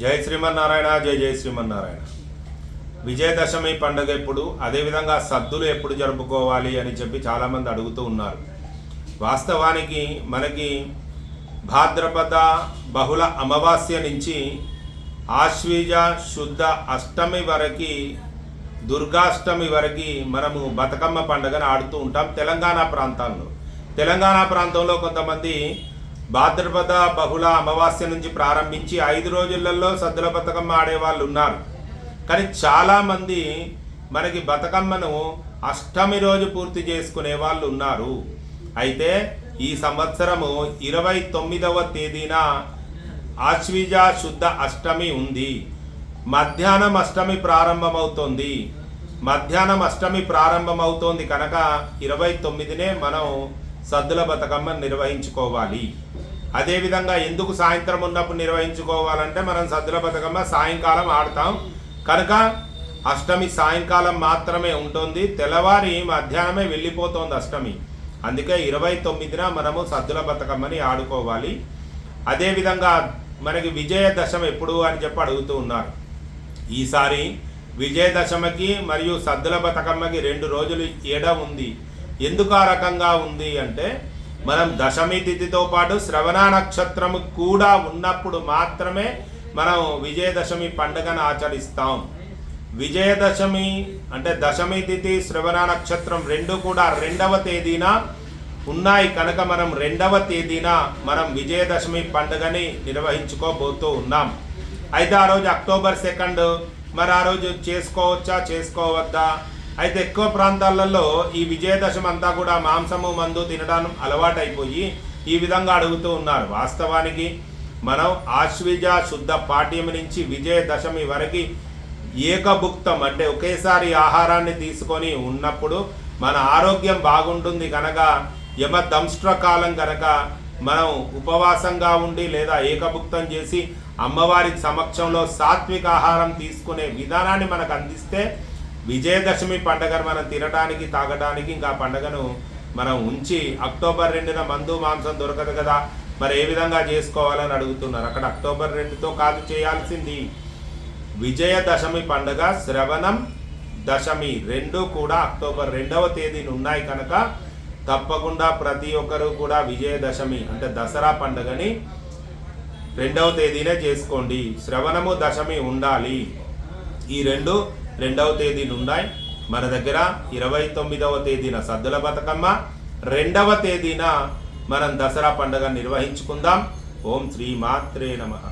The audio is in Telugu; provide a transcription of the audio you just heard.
జై శ్రీమన్నారాయణ జై జై శ్రీమన్నారాయణ. విజయదశమి పండుగ ఎప్పుడు అదేవిధంగా సద్దులు ఎప్పుడు జరుపుకోవాలి అని చెప్పి చాలామంది అడుగుతూ ఉన్నారు. వాస్తవానికి మనకి భాద్రపద బహుళ అమావాస్య నుంచి ఆశ్వీజ శుద్ధ అష్టమి వరకు దుర్గాష్టమి వరకు మనము బతుకమ్మ పండుగను ఆడుతూ ఉంటాం తెలంగాణ ప్రాంతాల్లో. తెలంగాణ ప్రాంతంలో కొంతమంది భాద్రపద బహుళ అమావాస్య నుంచి ప్రారంభించి ఐదు రోజులలో సద్దుల బతుకమ్మ ఆడేవాళ్ళు ఉన్నారు. కానీ చాలామంది మనకి బతుకమ్మను అష్టమి రోజు పూర్తి చేసుకునే వాళ్ళు ఉన్నారు. అయితే ఈ సంవత్సరము ఇరవై తొమ్మిదవ తేదీన ఆశ్వీజ శుద్ధ అష్టమి ఉంది. మధ్యాహ్నం అష్టమి ప్రారంభమవుతోంది. మధ్యాహ్నం అష్టమి ప్రారంభమవుతోంది కనుక ఇరవై తొమ్మిదినే మనం సద్దుల బతుకమ్మ నిర్వహించుకోవాలి. అదేవిధంగా ఎందుకు సాయంత్రం ఉన్నప్పుడు నిర్వహించుకోవాలంటే మనం సద్దుల బతుకమ్మ సాయంకాలం ఆడతాం. కనుక అష్టమి సాయంకాలం మాత్రమే ఉంటుంది. తెల్లవారి మధ్యాహ్నమే వెళ్ళిపోతుంది అష్టమి. అందుకే ఇరవై తొమ్మిదిన మనము సద్దుల బతుకమ్మని ఆడుకోవాలి. అదేవిధంగా మనకి విజయదశమి ఎప్పుడు అని చెప్పి అడుగుతూ ఉన్నారు. ఈసారి విజయదశమికి మరియు సద్దుల బతుకమ్మకి రెండు రోజులు ఏడ ఉంది? ఎందుకు ఆ రకంగా ఉంది అంటే మనం దశమి తిథితో పాటు శ్రవణ నక్షత్రము కూడా ఉన్నప్పుడు మాత్రమే మనం విజయదశమి పండుగను ఆచరిస్తాం. విజయదశమి అంటే దశమి తిథి శ్రవణ నక్షత్రం రెండు కూడా రెండవ తేదీన ఉన్నాయి కనుక మనం రెండవ తేదీన మనం విజయదశమి పండుగని నిర్వహించుకోబోతూ ఉన్నాం. అయితే ఆ రోజు అక్టోబర్ సెకండ్. మరి ఆ రోజు చేసుకోవచ్చా చేసుకోవద్దా? అయితే ఎక్కువ ప్రాంతాలలో ఈ విజయదశమి అంతా కూడా మాంసము మందు తినడం అలవాటైపోయి ఈ విధంగా అడుగుతూ ఉన్నారు. వాస్తవానికి మనం ఆశ్విజ శుద్ధ పాఠ్యం నుంచి విజయదశమి వరకు ఏకభుక్తం అంటే ఒకేసారి ఆహారాన్ని తీసుకొని ఉన్నప్పుడు మన ఆరోగ్యం బాగుంటుంది కనుక యమ కాలం కనుక మనం ఉపవాసంగా ఉండి లేదా ఏకభుక్తం చేసి అమ్మవారి సమక్షంలో సాత్విక ఆహారం తీసుకునే విధానాన్ని మనకు అందిస్తే విజయదశమి పండగను మనం తినడానికి తాగడానికి ఇంకా పండగను మనం ఉంచి అక్టోబర్ రెండున మందు మాంసం దొరకదు కదా మరి ఏ విధంగా చేసుకోవాలని అడుగుతున్నారు. అక్కడ అక్టోబర్ రెండుతో కాదు చేయాల్సింది. విజయదశమి పండగ శ్రవణం దశమి రెండు కూడా అక్టోబర్ రెండవ తేదీన ఉన్నాయి కనుక తప్పకుండా ప్రతి ఒక్కరూ కూడా విజయదశమి అంటే దసరా పండుగని రెండవ తేదీనే చేసుకోండి. శ్రవణము దశమి ఉండాలి. ఈ రెండు రెండవ తేదీ ఉన్నాయి మన దగ్గర ఇరవై తొమ్మిదవ తేదీన సద్దుల బతుకమ్మ రెండవ తేదీన మనం దసరా పండుగ నిర్వహించుకుందాం. ఓం శ్రీ మాత్రే నమః.